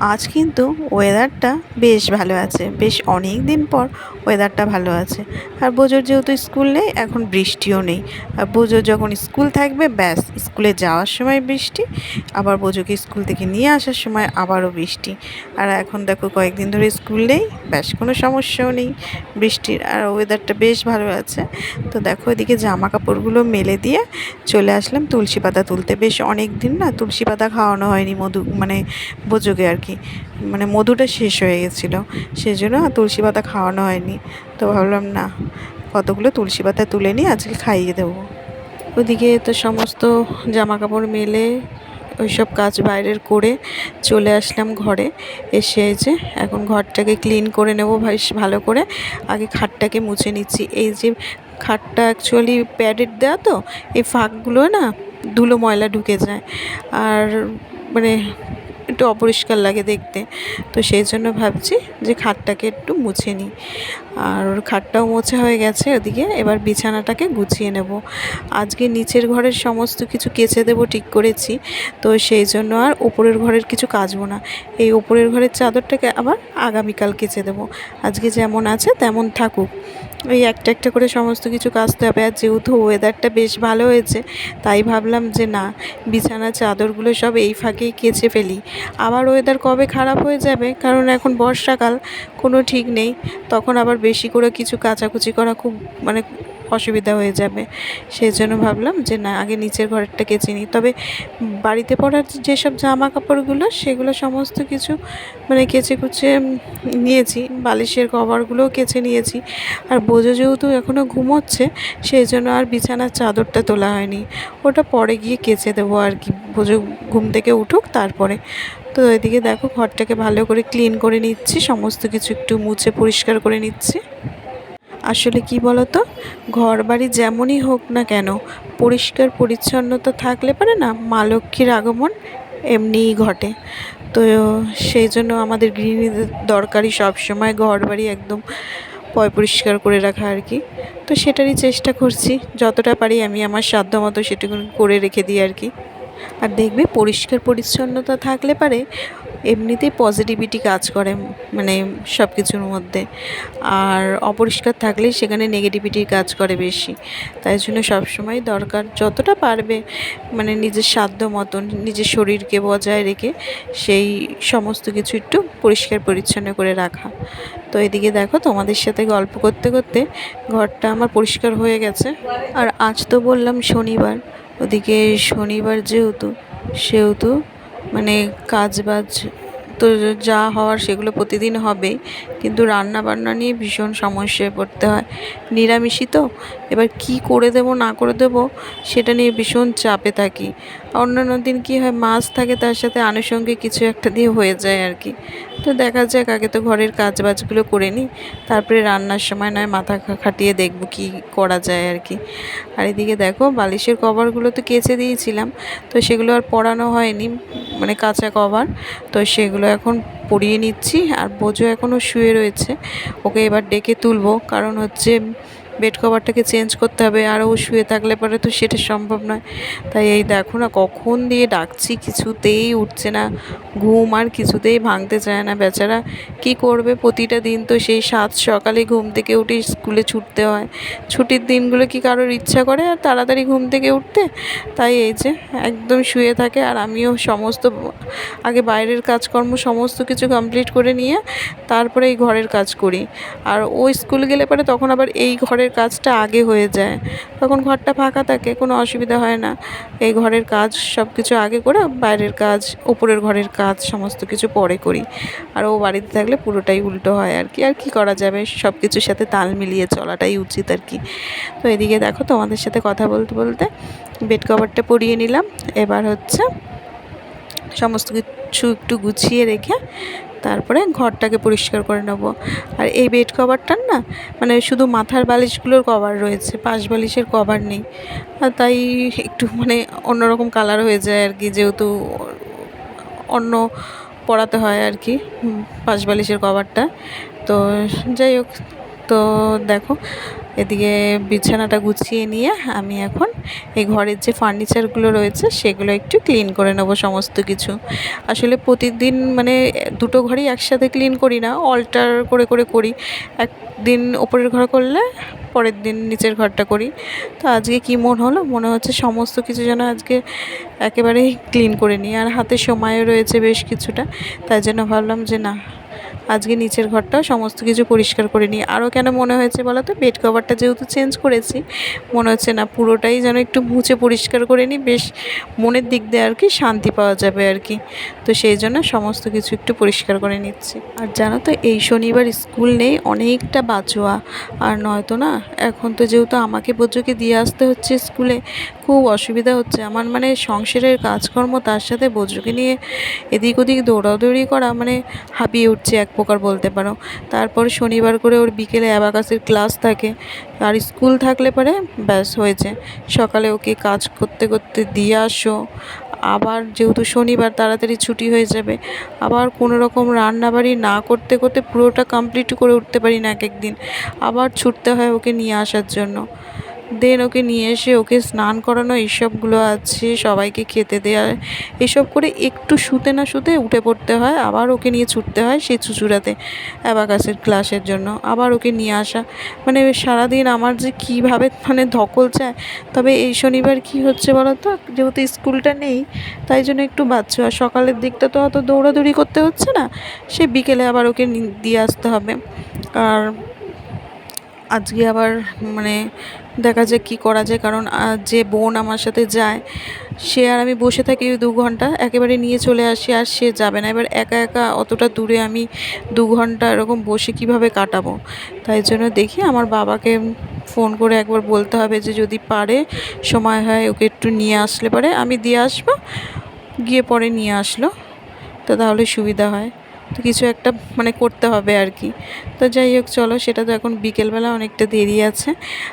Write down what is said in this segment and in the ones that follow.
আজ কিন্তু ওয়েদারটা বেশ ভালো আছে। বেশ অনেক দিন পর ওয়েদারটা ভালো আছে। আর বোঝোর যেহেতু স্কুল নেই, এখন বৃষ্টিও নেই। আর বোঝো যখন স্কুল থাকবে, ব্যাস স্কুলে যাওয়ার সময় বৃষ্টি, আবার বোঝোকে স্কুল থেকে নিয়ে আসার সময় আবারও বৃষ্টি। আর এখন দেখো কয়েকদিন ধরে স্কুল নেই, ব্যাস, কোনো সমস্যাও নেই বৃষ্টির। আর ওয়েদারটা বেশ ভালো আছে। তো দেখো এদিকে জামা কাপড়গুলো মেলে দিয়ে চলে আসলাম। তুলসী পাতা তুলতে বেশ অনেক দিন না, তুলসী পাতা খাওয়ানো হয়নি মধু মানে বোঝোকে আর কি। মানে মধুটা শেষ হয়ে গেছিল। সেই জন্য তুলসী পাতা খাওয়ানো হয়নি। তো ভাবলাম, না, কতগুলো তুলসী পাতা তুলে নিয়ে আজকে খাইয়ে দেবো। ওদিকে তো সমস্ত জামা কাপড় মেলে, ওইসব কাজ বাইরের করে চলে আসলাম ঘরে। এসে যে এখন ঘরটাকে ক্লিন করে নেব বেশ ভালো করে। আগে খাটটাকে মুছে নিচ্ছি। এই যে খাটটা অ্যাকচুয়ালি প্যাডেড দেওয়া তো, এই ফাঁকগুলো না ধুলো ময়লা ঢুকে যায়। আর মানে একটু অপরিষ্কার লাগে দেখতে। তো সেই জন্য ভাবছি যে খাটটাকে একটু মুছে নিই। আর ওর খাটটাও মোছা হয়ে গেছে ওদিকে, এবার বিছানাটাকে গুছিয়ে নেব। আজকে নিচের ঘরের সমস্ত কিছু কেচে দেবো, ঠিক করেছি। তো সেই জন্য আর ওপরের ঘরের কিছু কাচবো না। এই ওপরের ঘরের চাদরটাকে আবার আগামীকাল কেচে দেবো। আজকে যেমন আছে তেমন থাকুক। এই একটা একটা করে সমস্ত কিছু কাচতে হবে। আর যেহেতু ওয়েদারটা বেশ ভালো হয়েছে, তাই ভাবলাম যে না, বিছানা, চাদরগুলো সব এই ফাঁকেই কেচে ফেলি। আবার ওয়েদার কবে খারাপ হয়ে যাবে? কারণ এখন বর্ষাকাল, কোনো ঠিক নেই। তখন আবার বেশি করে কিছু কাচাকুচি করা খুব মানে অসুবিধা হয়ে যাবে। সেই জন্য ভাবলাম যে না, আগে নিচের ঘরেরটা কেচে নিই তবে বাড়িতে পরার যেসব জামা কাপড়গুলো সেগুলো সমস্ত কিছু মানে কেচে কুচে নিয়েছি। বালিশের কভারগুলোও কেচে নিয়েছি। আর বোঝো যেহেতু এখনও ঘুমোচ্ছে সেই জন্য আর বিছানার চাদরটা তোলা হয়নি। ওটা পরে গিয়ে কেচে দেবো আর কি। বোঝো ঘুম থেকে উঠুক, তারপরে। তো এদিকে দেখো, ঘরটাকে ভালো করে ক্লিন করে নিচ্ছি। সমস্ত কিছু একটু মুছে পরিষ্কার করে নিচ্ছি। আসলে কি বলতো? ঘর বাড়ি যেমনই হোক না কেন, পরিষ্কার পরিচ্ছন্নতা থাকলে পারে না, মা লক্ষ্মীর আগমন এমনিই ঘটে। তো সেই জন্য আমাদের গৃহিণীদের দরকারি সবসময় ঘর বাড়ি একদম পয় পরিষ্কার করে রাখা আর কি। তো সেটারই চেষ্টা করছি, যতটা পারি আমি আমার সাধ্য মতো সেটুকু করে রেখে দিই আর কি। আর দেখবে পরিষ্কার পরিচ্ছন্নতা থাকলে পারে এমনিতেই পজিটিভিটি কাজ করে মানে সব কিছুর মধ্যে। আর অপরিষ্কার থাকলেই সেখানে নেগেটিভিটির কাজ করে বেশি। তাই জন্য সবসময় দরকার যতটা পারবে মানে নিজের সাধ্য মতন, নিজের শরীরকে বজায় রেখে সেই সমস্ত কিছু একটু পরিষ্কার পরিচ্ছন্ন করে রাখা। তো এদিকে দেখো তোমাদের সাথে গল্প করতে করতে ঘরটা আমার পরিষ্কার হয়ে গেছে। আর আজ তো বললাম শনিবার, ওদিকে শনিবার যেহেতু, সেহেতু মানে কাজ বাজ তো যা হওয়ার সেগুলো প্রতিদিন হবেই কিন্তু রান্না বান্না নিয়ে ভীষণ সমস্যায় পড়তে হয়। নিরামিষই তো? এবার কি করে দেবো, না করে দেবো, সেটা নিয়ে ভীষণ চাপে থাকি। অন্যান্য দিন কী হয়, মাছ থাকে তার সাথে আনুষঙ্গিক কিছু একটা দিয়ে হয়ে যায় আর কি। তো দেখা যাক, আগে তো ঘরের কাজ বাজগুলো করে নিই। তারপরে রান্নার সময় নয়, মাথা খাটিয়ে দেখব কি করা যায় আর কি। আর এদিকে দেখো, বালিশের কভারগুলো তো কেচে দিয়েছিলাম। তো সেগুলো আর পরানো হয়নি মানে কাঁচা কভার। তো সেগুলো এখন পরিয়ে নিচ্ছি আর বোঝো এখনও শুয়ে রয়েছে ওকে এবার ডেকে তুলবো। কারণ হচ্ছে বেড কভারটাকে চেঞ্জ করতে হবে আর ও শুয়ে থাকলে পরে তো সেটা সম্ভব নয়। তাই এই দেখো না কখন দিয়ে ডাকছি, কিছুতেই উঠছে না, ঘুম আর কিছুতেই ভাঙতে চায় না বেচারা। কি করবে? প্রতিটা দিন তো সেই সাত সকালে ঘুম থেকে উঠে স্কুলে ছুটতে হয়। ছুটির দিনগুলো কি কারোর ইচ্ছা করে আর তাড়াতাড়ি ঘুম থেকে উঠতে? তাই এই যে একদম শুয়ে থাকে আর আমিও সমস্ত আগে বাইরের কাজকর্ম সমস্ত কিছু কমপ্লিট করে নিয়ে তারপরে এই ঘরের কাজ করি। আর ও স্কুল গেলে পরে তখন আবার এই ঘরের ঘরের কাজটা আগে হয়ে যায়। তখন ঘরটা ফাঁকা থাকে, কোনো অসুবিধা হয় না। এই ঘরের কাজ সব কিছু আগে করে বাইরের কাজ, উপরের ঘরের কাজ সমস্ত কিছু পরে করি। আর ও বাড়িতে থাকলে পুরোটাই উল্টো হয় আর কি আর কি করা যাবে? সব কিছুর সাথে তাল মিলিয়ে চলাটাই উচিত আর কি তো এদিকে দেখো তোমাদের সাথে কথা বলতে বলতে বেড কভারটা পরিয়ে নিলাম। এবার হচ্ছে সমস্ত কিছু একটু গুছিয়ে রেখে তারপরে ঘরটাকে পরিষ্কার করে নেব। আর এই বেড কভারটার না মানে শুধু মাথার বালিশগুলোর কভার রয়েছে, পাশ বালিশের কভার নেই। আর তাই একটু মানে অন্যরকম কালার হয়ে যায় আর কি, যেহেতু অন্য পড়াতে হয় আর কি পাশ বালিশের কভারটা তো যাই হোক, তো দেখো এদিকে বিছানাটা গুছিয়ে নিয়ে আমি এখন এই ঘরের যে ফার্নিচারগুলো রয়েছে, সেগুলো একটু ক্লিন করে নেব সমস্ত কিছু। আসলে প্রতিদিন মানে দুটো ঘরই একসাথে ক্লিন করি না অল্টার করে করে করি। একদিন ওপরের ঘর করলে, পরের দিন নিচের ঘরটা করি। তো আজকে কি মন হলো? মনে হচ্ছে সমস্ত কিছু যেন আজকে একেবারেই ক্লিন করে নিই। আর হাতে সময়ও রয়েছে বেশ কিছুটা, তাই জন্য ভাবলাম যে না আজকে নিচের ঘরটাও সমস্ত কিছু পরিষ্কার করে নিই। আরও কেন মনে হয়েছে বলো তো? বেড কভারটা যেহেতু চেঞ্জ করেছি, মনে হচ্ছে না, পুরোটাই যেন একটু মুছে পরিষ্কার করে নিই। বেশ মনের দিক দিয়ে আর কি শান্তি পাওয়া যাবে আর কি। তো সেই জন্য সমস্ত কিছু একটু পরিষ্কার করে নিচ্ছি। আর জানো তো, এই শনিবার স্কুল নেই, অনেকটা বাঁচোয়া আর নয়তো না, এখন তো যেহেতু আমাকে বোঝোকে দিয়ে আসতে হচ্ছে স্কুলে খুব অসুবিধা হচ্ছে। আমার মানে সংসারের কাজকর্ম তার সাথে বোঝোকে নিয়ে এদিক ওদিক দৌড়াদৌড়ি করা মানে হাঁপিয়ে উঠছে এক প্রকার বলতে পারো। তারপর শনিবার করে ওর বিকেলে অ্যাবাকাসের ক্লাস থাকে। আর স্কুল থাকলে পরে ব্যাস হয়েছে। সকালে ওকে কাজ করতে করতে দিয়ে আসো। আবার যেহেতু শনিবার তাড়াতাড়ি ছুটি হয়ে যাবে, আবার কোনো রকম রান্নাবাড়ি না করতে করতে পুরোটা কমপ্লিট করে উঠতে পারি না এক একদিন। আবার ছুটতে হয় ওকে নিয়ে আসার জন্য। দেন ওকে নিয়ে এসে ওকে স্নান করানো, এইসবগুলো আছে, সবাইকে খেতে দেওয়া এসব করে একটু শুতে না শুতে উঠে পড়তে হয়, আবার ওকে নিয়ে ছুটতে হয় সেই চুচুড়াতে অ্যাবাকাসের ক্লাসের জন্য, আবার ওকে নিয়ে আসা। মানে সারাদিন আমার যে কীভাবে মানে ধকল চায়, তবে এই শনিবার কি হচ্ছে বলো তো যেহেতু স্কুলটা নেই, তাই জন্য একটু বাচ্চা। আর সকালের দিকটা তো অত দৌড়াদৌড়ি করতে হচ্ছে না, সে বিকেলে আবার ওকে দিয়ে আসতে হবে। আর আজকে আবার মানে দেখা যায় কী করা যায়, কারণ যে বোন আমার সাথে যায়, সে আর আমি বসে থাকি দু ঘণ্টা, একেবারে নিয়ে চলে আসি আর সে যাবে না। এবার একা একা অতটা দূরে আমি দু ঘণ্টা এরকম বসে কীভাবে কাটাবো? তাই জন্য দেখি, আমার বাবাকে ফোন করে একবার বলতে হবে যে যদি পারে, সময় হয় ওকে একটু নিয়ে আসলে পারে। আমি দিয়ে আসব, গিয়ে পরে নিয়ে আসলো, তো তাহলে সুবিধা হয়। তো কিছু একটা মানে করতে হবে আর কি। তো যাই হোক, চলো সেটা তো এখন বিকেলবেলা অনেকটা দেরি আছে।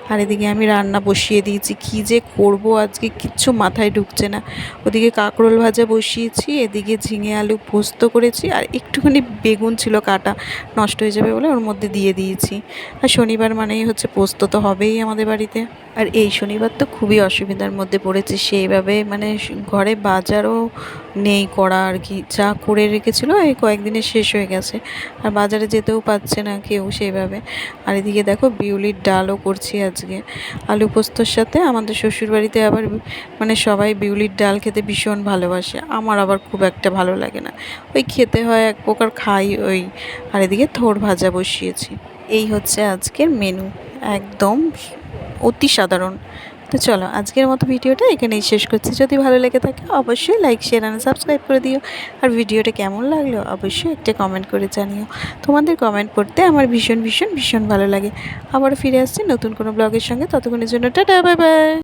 আর এদিকে আমি রান্না বসিয়ে দিয়েছি, কী যে করব আজকে কিচ্ছু মাথায় ঢুকছে না। ওদিকে কাঁকরোল ভাজা বসিয়েছি, এদিকে ঝিঙে আলু পোস্ত করেছি, আর একটুখানি বেগুন ছিল কাটা, নষ্ট হয়ে যাবে বলে ওর মধ্যে দিয়ে দিয়েছি। আর শনিবার মানেই হচ্ছে পোস্ত তো হবেই আমাদের বাড়িতে। আর এই শনিবার তো খুবই অসুবিধার মধ্যে পড়েছি, সেইভাবে মানে ঘরে বাজারও নেই করা আর কি, যা করে রেখেছিল, এই কয়েকদিনে শেষ হয়ে গেছে। আর বাজারে যেতেও পারছে না কেউ সেইভাবে আর এদিকে দেখো, বিউলির ডালও করছি আজকে। আলু পোস্তর সাথে আমাদের শ্বশুরবাড়িতে আবার মানে সবাই বিউলির ডাল খেতে ভীষণ ভালোবাসে। আমার আবার খুব একটা ভালো লাগে না। ওই খেতে হয়, এক প্রকার খাই ওই। আর এদিকে থোড় ভাজা বসিয়েছি। এই হচ্ছে আজকের মেনু একদম অতি সাধারণ। তো চলো আজকের মতো ভিডিওটা এখানেই শেষ করছি। যদি ভালো লেগে থাকে অবশ্যই লাইক শেয়ার আর সাবস্ক্রাইব করে দিও। আর ভিডিওটা কেমন লাগল অবশ্যই একটা কমেন্ট করে জানিও। তোমাদের কমেন্ট পড়তে আমার ভীষণ ভীষণ ভীষণ ভালো লাগে। আবার ফিরে আসছি নতুন কোনো ব্লগের সঙ্গে। ততক্ষণের জন্য টাটা বাই বাই